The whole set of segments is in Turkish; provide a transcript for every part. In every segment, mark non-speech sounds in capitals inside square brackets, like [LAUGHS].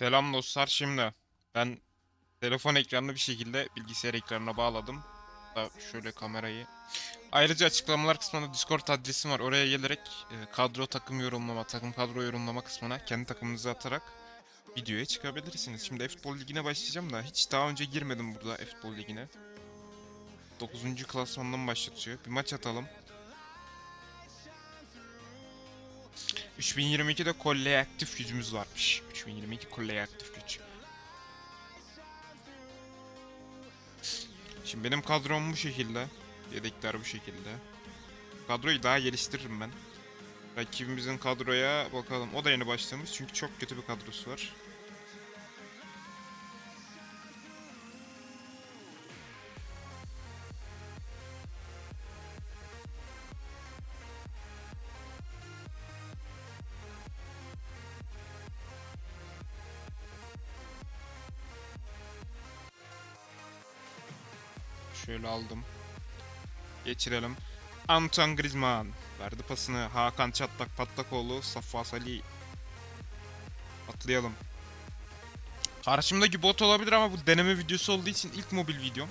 Selam dostlar şimdi. Ben telefon ekranını bir şekilde bilgisayar ekranına bağladım. Da şöyle kamerayı. Ayrıca açıklamalar kısmında Discord adresim var. Oraya gelerek e, kadro takım yorumlama, takım kadro yorumlama kısmına kendi takımınızı atarak videoya çıkabilirsiniz. Şimdi e-futbol ligine başlayacağım da hiç daha önce girmedim burada e-futbol ligine. 9. klasmandan başlatıyor. Bir maç atalım. 3022'de kolleye aktif gücümüz varmış. 3022 kolleye aktif güç. Şimdi benim kadrom bu şekilde. Yedekler bu şekilde. Kadroyu daha geliştiririm ben. Rakibimizin kadroya bakalım. O da yeni başlamış çünkü çok kötü bir kadrosu var. Şöyle aldım. Geçirelim. Antoine Griezmann. Verdi pasını. Hakan Çatlak Patlakoğlu. Safa Salih. Atlayalım. Karşımdaki bot olabilir ama bu deneme videosu olduğu için ilk mobil videom.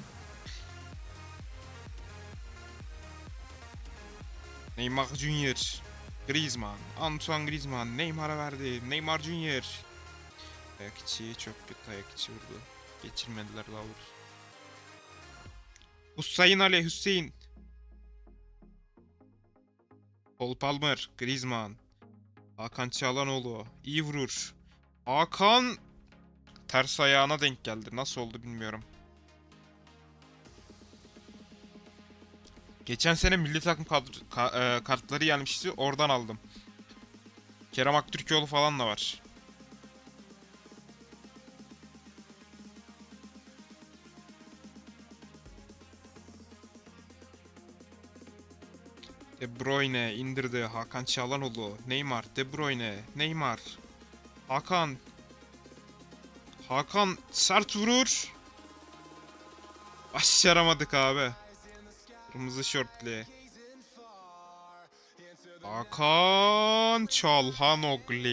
Neymar Junior. Griezmann. Antoine Griezmann. Neymar'a verdi. Neymar Junior. Ayak içi çok kötü ayak vurdu. Geçirmediler daha doğrusu. Hüseyin Ali Hüseyin. Paul Palmer, Griezmann. Hakan Çalhanoğlu iyi vurur. Hakan ters ayağına denk geldi. Nasıl oldu bilmiyorum. Geçen sene milli takım kadro- ka- e, kartları gelmişti. Oradan aldım. Kerem Aktürkoğlu falan da var. De Bruyne indirdi. Hakan Çalhanoğlu. Neymar. De Bruyne. Neymar. Hakan. Hakan sert vurur. Başaramadık abi. Kırmızı şortlu. Hakan Çalhanoğlu.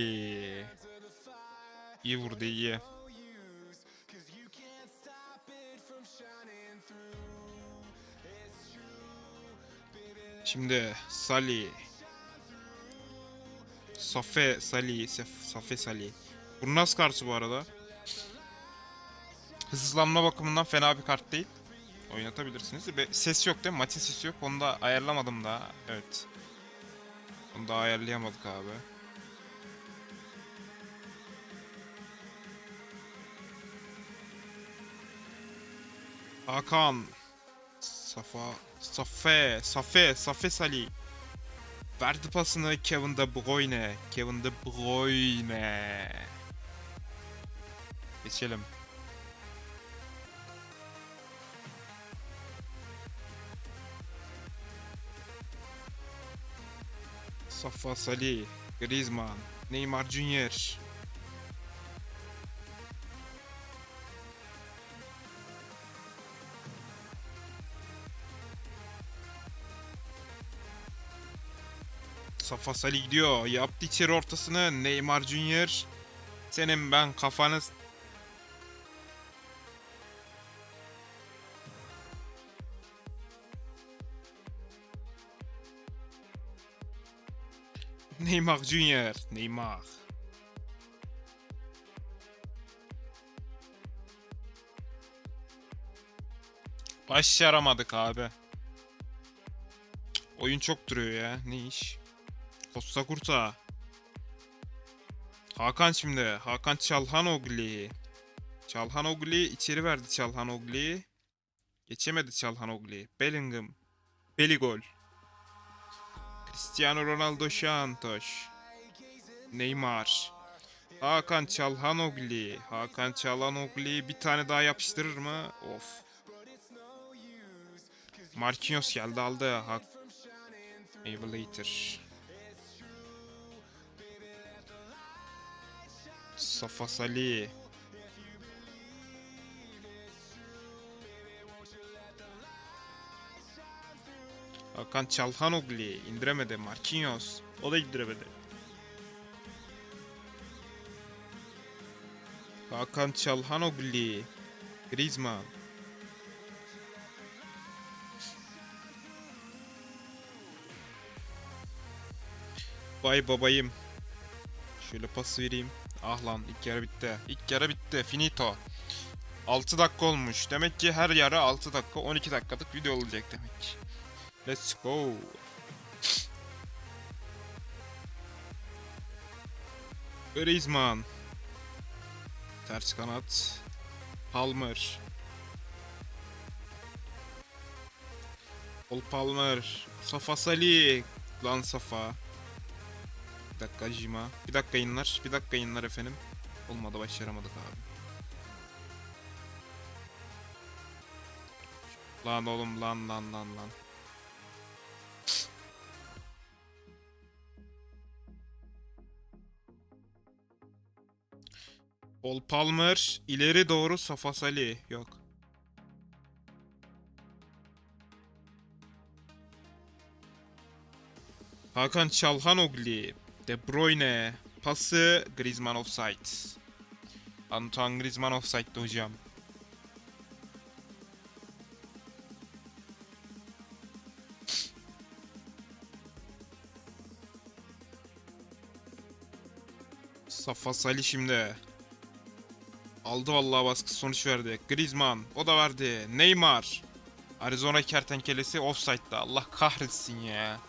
İyi vurdu iyi. Şimdi Sali. Safe Sali. Sef, Safe Sali. Bu nasıl kartı bu arada? Hızlanma bakımından fena bir kart değil. Oynatabilirsiniz. Ve ses yok değil mi? Maçın sesi yok. Onu da ayarlamadım daha. Evet. Onu da ayarlayamadık abi. Hakan. Safa. Safe. Safe. Safe Salih. Verdi pasını Kevin De Bruyne. Kevin De Bruyne. Geçelim. Safa Salih. Griezmann. Neymar Junior. Safa Salih gidiyor. Yaptı içeri ortasını. Neymar Junior. Senin ben kafanı... Neymar Junior. Neymar. Başaramadık abi. Oyun çok duruyor ya. Ne iş? Costa Kurta. Hakan şimdi. Hakan Çalhanoglu. Çalhanoglu içeri verdi Çalhanoglu. Geçemedi Çalhanoglu. Bellingham. Beligol. Cristiano Ronaldo Santos. Neymar. Hakan Çalhanoglu. Hakan Çalhanoglu bir tane daha yapıştırır mı? Of. Marquinhos geldi aldı. Hak Maybe later. Safa Salih. Hakan Çalhanoglu indiremedi. Marquinhos. O da indiremedi. Hakan Çalhanoglu. Griezmann. Vay babayım. Şöyle pas vereyim. Ah lan ilk yarı bitti. İlk yarı bitti. Finito. 6 dakika olmuş. Demek ki her yarı 6 dakika 12 dakikalık video olacak demek. Let's go. Griezmann. Ters kanat. Palmer. Paul Palmer. Safa Salih. Lan Safa. Bir dakika Jima. Bir dakika yayınlar. Bir dakika yayınlar efendim. Olmadı başaramadık abi. Lan oğlum lan lan lan lan. Paul Palmer ileri doğru Safa Salih. Yok. Hakan Çalhanoglu. De Bruyne. Pası Griezmann offside. Antoine Griezmann offside'de hocam. Safa Salih şimdi. Aldı vallahi baskı sonuç verdi. Griezmann o da verdi. Neymar. Arizona kertenkelesi offside'da. Allah kahretsin ya.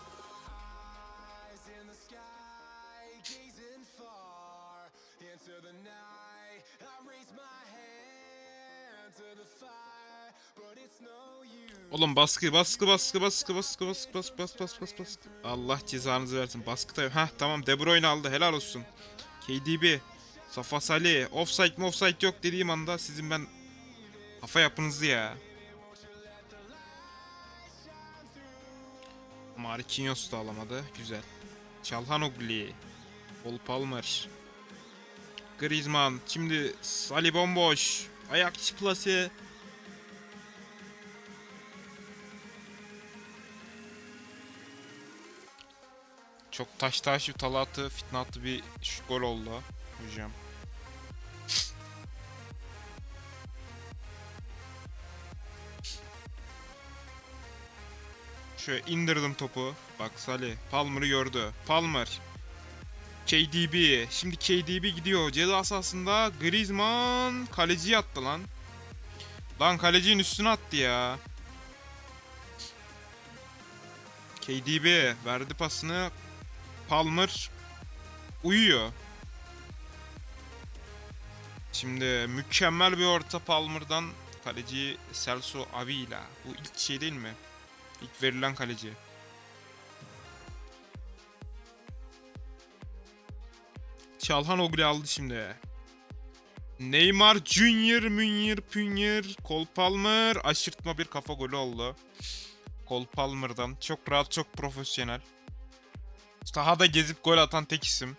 Oğlum baskı baskı baskı baskı baskı baskı baskı baskı baskı baskı baskı. Allah cezanızı versin. Baskı da Heh tamam De Bruyne aldı. Helal olsun. KDB. Safa Salih. Offside mi offside yok dediğim anda sizin ben kafa yapınızı ya. Marquinhos da alamadı. Güzel. Çalhanoglu. Paul Palmer. Griezmann. Şimdi Salih bomboş. Ayak içi Çok taş taş bir talatı, fitne attı bir şu gol oldu hocam. Şöyle indirdim topu. Bak Salih. Palmer'ı gördü. Palmer. KDB. Şimdi KDB gidiyor. Ceza sahasında Griezmann kaleciye attı lan. Lan kalecinin üstüne attı ya. KDB verdi pasını. Palmer uyuyor. Şimdi mükemmel bir orta Palmer'dan kaleci Celso Avila. Bu ilk şey değil mi? İlk verilen kaleci. Çalhanoglu aldı şimdi. Neymar Junior, Münir, Pünir, Cole Palmer aşırtma bir kafa golü oldu. Cole Palmer'dan çok rahat, çok profesyonel. Sahada gezip gol atan tek isim.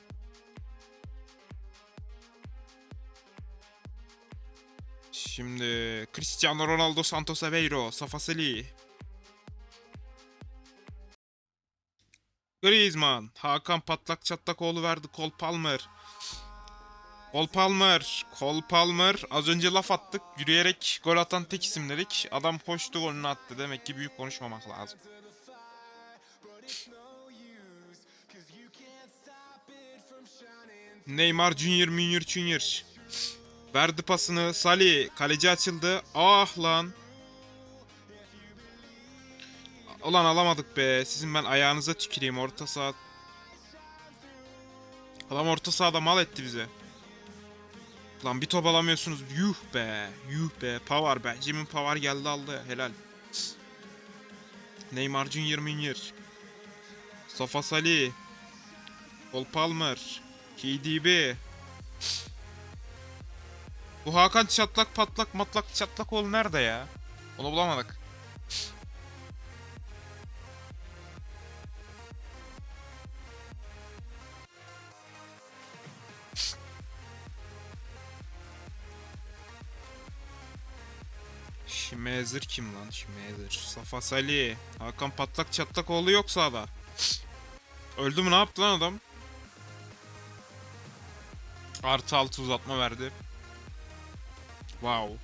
Şimdi Cristiano Ronaldo Santos Aveiro, Safa Salih. Griezmann, Hakan Patlak Çatlakoğlu verdi Cole Palmer. Cole Palmer, Cole Palmer. Az önce laf attık. Yürüyerek gol atan tek isim dedik. Adam koştu golünü attı. Demek ki büyük konuşmamak lazım. Neymar Junior Junior Junior. Verdi pasını. Salih. Kaleci açıldı. Ah lan. Ulan alamadık be. Sizin ben ayağınıza tüküreyim orta saha. Adam orta sahada mal etti bize. Lan bir top alamıyorsunuz. Yuh be. Yuh be. Pavar be. Jimin Pavar geldi aldı. Helal. Neymar Junior Junior. Safa Salih. Cole Palmer. KDB. Bu Hakan çatlak patlak matlak çatlak ol nerede ya? Onu bulamadık. Şimezer kim lan Şimezer? Safa Salih. Hakan patlak çatlak oğlu yok sağda. Öldü mü ne yaptı lan adam? Artı altı uzatma verdi. Wow.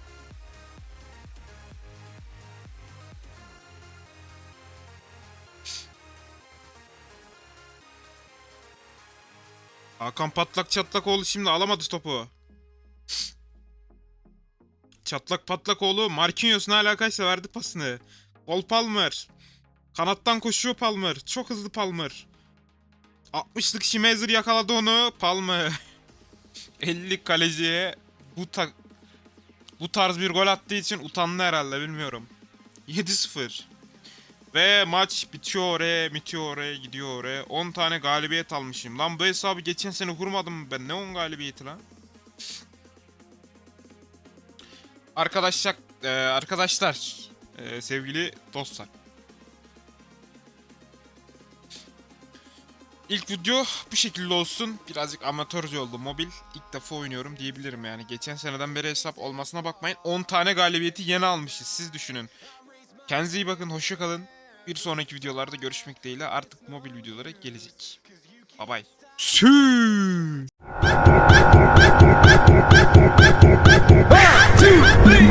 Hakan patlak çatlak oğlu şimdi alamadı topu. Çatlak patlak oğlu Marquinhos ne alakaysa verdi pasını. Gol Palmer. Kanattan koşuyor Palmer. Çok hızlı Palmer. 60'lık Şimezer yakaladı onu. Palmer. [LAUGHS] 50'lik kaleciye bu ta bu tarz bir gol attığı için utandı herhalde bilmiyorum. 7-0. Ve maç bitiyor oraya, bitiyor oraya, gidiyor oraya. 10 tane galibiyet almışım. Lan bu hesabı geçen sene kurmadım ben? Ne 10 galibiyeti lan? Arkadaşlar, e, arkadaşlar, e, sevgili dostlar. İlk video bu şekilde olsun. Birazcık amatörce oldu mobil. İlk defa oynuyorum diyebilirim yani. Geçen seneden beri hesap olmasına bakmayın. 10 tane galibiyeti yeni almışız. Siz düşünün. Kendinize iyi bakın. Hoşçakalın. Bir sonraki videolarda görüşmek dileğiyle artık mobil videolara gelecek. Bye bye. Sü. One, two, three,